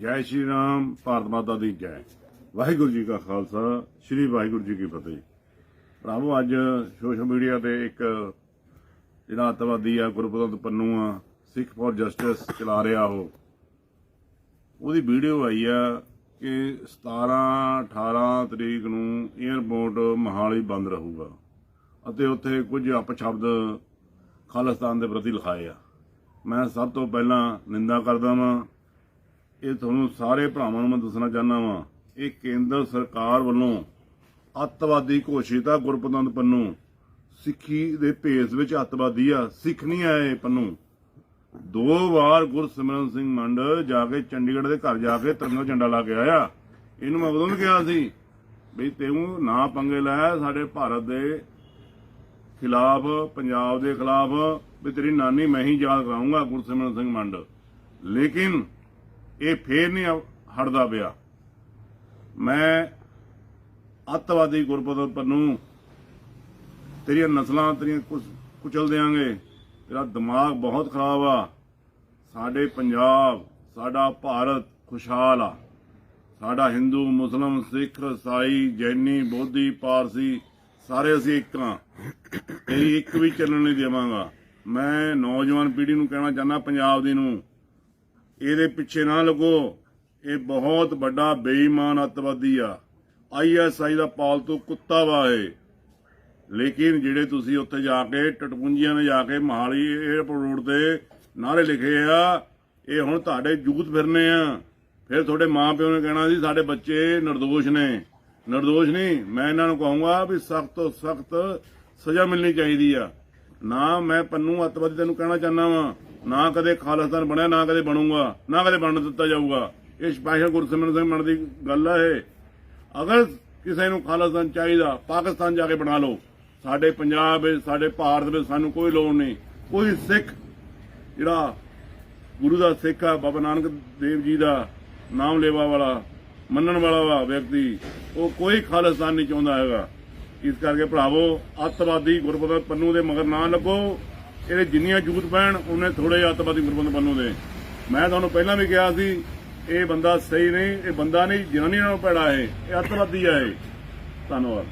ਜੈ ਸ਼੍ਰੀ ਰਾਮ, ਭਾਰਤ ਮਾਤਾ ਦੀ ਜੈ। ਵਾਹਿਗੁਰੂ ਜੀ ਕਾ ਖਾਲਸਾ, ਸ੍ਰੀ ਵਾਹਿਗੁਰੂ ਜੀ ਕੀ ਫਤਿਹ। ਭਰਾਵੋ, ਅੱਜ ਸੋਸ਼ਲ ਮੀਡੀਆ ਤੇ ਇੱਕ ਜਿਹੜਾ ਅੱਤਵਾਦੀ ਆ ਗੁਰਪ੍ਰਸਾਦ ਪੰਨੂ ਆ, ਸਿੱਖ ਫॉर ਜਸਟਿਸ ਚਲਾ ਰਿਹਾ ਉਹ। ਉਹਦੀ ਵੀਡੀਓ ਆਈ ਆ ਕਿ 17 18 ਤਰੀਕ ਨੂੰ 에ਅਰਪੋਰਟ ਮਹਾਲੀ ਬੰਦ ਰਹੂਗਾ ਅਤੇ ਉੱਥੇ ਕੁਝ ਅਪਸ਼ਬਦ ਖਾਲਿਸਤਾਨ ਦੇ ਪ੍ਰਤੀ ਲਿਖਾਏ ਆ। ਮੈਂ ਸਭ ਤੋਂ ਪਹਿਲਾਂ ਨਿੰਦਾ ਕਰਦਾ ਵਾਂ ਇਹ ਤੁਹਾਨੂੰ ਸਾਰੇ ਭਰਾਵਾਂ ਨੂੰ ਮੈਂ ਦੱਸਣਾ ਚਾਹੁੰਦਾ ਵਾਂ, ਇਹ ਕੇਂਦਰ ਸਰਕਾਰ ਵੱਲੋਂ ਅੱਤਵਾਦੀ ਘੋਸ਼ਿਤ ਆ ਗੁਰਪਤੰਦ ਪੰਨੂ। ਸਿੱਖੀ ਦੇ ਭੇਸ ਵਿੱਚ ਅੱਤਵਾਦੀ ਆ, ਸਿੱਖ ਨਹੀਂ ਆਏ ਪੰਨੂ। ਦੋ ਵਾਰ ਗੁਰਸਿਮਰਨ ਸਿੰਘ ਮੰਡ ਜਾ ਕੇ ਚੰਡੀਗੜ੍ਹ ਦੇ ਘਰ ਜਾ ਕੇ ਤਿਰੰਗਾ ਝੰਡਾ ਲਾ ਕੇ ਆਇਆ। ਇਹਨੂੰ ਮੈਂ ਉਦੋਂ ਵੀ ਕਿਹਾ ਸੀ ਵੀ ਤੈਨੂੰ ਨਾ ਪੰਗੇ ਲੈ, ਸਾਡੇ ਭਾਰਤ ਦੇ ਖਿਲਾਫ, ਪੰਜਾਬ ਦੇ ਖਿਲਾਫ, ਵੀ ਤੇਰੀ ਨਾਨੀ ਮੈਂ ਹੀ ਯਾਦ ਕਰਾਉਂਗਾ ਗੁਰਸਿਮਰਨ ਸਿੰਘ ਮੰਡ। ਲੇਕਿਨ ਇਹ ਫੇਰ ਨਹੀਂ ਹਟਦਾ ਪਿਆ। ਮੈਂ ਅੱਤਵਾਦੀ ਗੁਰਪਤਨ ਪੰਨੂ, ਤੇਰੀਆਂ ਨਸਲਾਂ ਤੇਰੀਆਂ ਕੁਛ ਕੁਚਲ ਦੇਾਂਗੇ ਤੇਰਾ ਦਿਮਾਗ ਬਹੁਤ ਖਰਾਬ ਆ। ਸਾਡੇ ਪੰਜਾਬ, ਸਾਡਾ ਭਾਰਤ ਖੁਸ਼ਹਾਲ ਆ। ਸਾਡਾ ਹਿੰਦੂ, ਮੁਸਲਮ, ਸਿੱਖ ਈਸਾਈ ਜੈਨੀ, ਬੋਧੀ, ਪਾਰਸੀ, ਸਾਰੇ ਅਸੀਂ ਇੱਕ ਆ। ਇਹ ਇੱਕ ਵੀ ਚੱਲਣ ਨਹੀਂ ਦੇਵਾਂਗਾ। ਮੈਂ ਨੌਜਵਾਨ ਪੀੜ੍ਹੀ ਨੂੰ ਕਹਿਣਾ ਚਾਹੁੰਦਾ, ਪੰਜਾਬ ਦੀ ਨੂੰ। ਇਹਦੇ ਪਿੱਛੇ ਨਾ ਲੱਗੋ। ਇਹ ਬਹੁਤ ਵੱਡਾ ਬੇਈਮਾਨ ਅਤਵਾਦੀ ਆ। ਆਈਐਸਆਈ ਦਾ ਪਾਲਤੂ ਕੁੱਤਾ ਵਾ ਇਹ। ਲੇਕਿਨ ਜਿਹੜੇ ਤੁਸੀਂ ਉੱਥੇ ਜਾ ਕੇ ਟਟਪੁੰਜੀਆਂ ਨੇ ਜਾ ਕੇ ਮਹਾਲੀ ਏਅਰਪੋਰਟ ਰੋਡ ਤੇ ਨਾਰੇ ਲਿਖੇ ਆ, ਇਹ ਹੁਣ ਤੁਹਾਡੇ ਜੂਤ ਫਿਰਨੇ ਆ। ਫਿਰ ਤੁਹਾਡੇ ਮਾਂ ਪਿਓ ਨੇ ਕਹਿਣਾ ਸੀ, ਸਾਡੇ ਬੱਚੇ ਨਿਰਦੋਸ਼ ਨੇ। ਨਿਰਦੋਸ਼ ਨਹੀਂ, ਮੈਂ ਇਹਨਾਂ ਨੂੰ ਕਹੂੰਗਾ ਵੀ ਸਖਤ ਤੋਂ ਸਖਤ ਸਜ਼ਾ ਮਿਲਣੀ ਚਾਹੀਦੀ ਆ। ਨਾ ਮੈਂ ਪੰਨੂ ਅੱਤਵਾਦੀ ਤੈਨੂੰ ਕਹਿਣਾ ਚਾਹੁੰਦਾ ਵਾਂ। ਨਾ ਕਦੇ ਖਾਲਿਸਤਾਨ ਬਣਿਆ, ਨਾ ਕਦੇ ਬਣੂਗਾ। ਨਾ ਕਦੇ ਬਣਨ ਦਿੱਤਾ ਜਾਊਗਾ। ਇਹ ਸਪੈਸ਼ਲ ਗੁਰਸਿਮਰਨ ਸਿੰਘ ਮਨ ਦੀ ਗੱਲ ਆ ਇਹ। ਅਗਰ ਕਿਸੇ ਨੂੰ ਖਾਲਿਸਤਾਨ ਚਾਹੀਦਾ, ਪਾਕਿਸਤਾਨ ਜਾ ਕੇ ਬਣਾ ਲਓ। ਸਾਡੇ ਪੰਜਾਬ ਵਿੱਚ ਸਾਡੇ ਭਾਰਤ ਵਿੱਚ ਸਾਨੂੰ ਕੋਈ ਲੋੜ ਨਹੀਂ। ਕੋਈ ਸਿੱਖ, ਜਿਹੜਾ ਗੁਰੂ ਦਾ ਸਿੱਖ ਆ, ਬਾਬਾ ਨਾਨਕ ਦੇਵ ਜੀ ਦਾ ਨਾਮ ਲੈਵਾ ਵਾਲਾ, ਮੰਨਣ ਵਾਲਾ ਵਾ ਵਿਅਕਤੀ, ਉਹ ਕੋਈ ਖਾਲਿਸਤਾਨ ਨਹੀਂ ਚਾਹੁੰਦਾ ਹੈਗਾ। ਇਸ ਕਰਕੇ ਭਰਾਵੋ, ਅੱਤਵਾਦੀ ਗੁਰਪ੍ਰਸਾਦ ਪੰਨੂ ਦੇ ਮਗਰ ਨਾ ਲੱਗੋ। ਇਹਦੇ ਜਿੰਨੀਆਂ ਜੂਤ ਪੈਣ, ਉਹਨੇ ਥੋੜੇ ਅੱਤਵਾਦੀ ਗੁਰਪ੍ਰਸਾਦ ਪੰਨੂ ਦੇ। ਮੈਂ ਤੁਹਾਨੂੰ ਪਹਿਲਾਂ ਵੀ ਕਿਹਾ ਸੀ, ਇਹ ਬੰਦਾ ਸਹੀ ਨਹੀਂ, ਇਹ ਬੰਦਾ ਨਹੀਂ, ਜਨਾਨੀ ਨਾਲ ਭੈੜਾ ਹੈ ਇਹ ਅੱਤਵਾਦੀ ਹੈ ਇਹ। ਧੰਨਵਾਦ।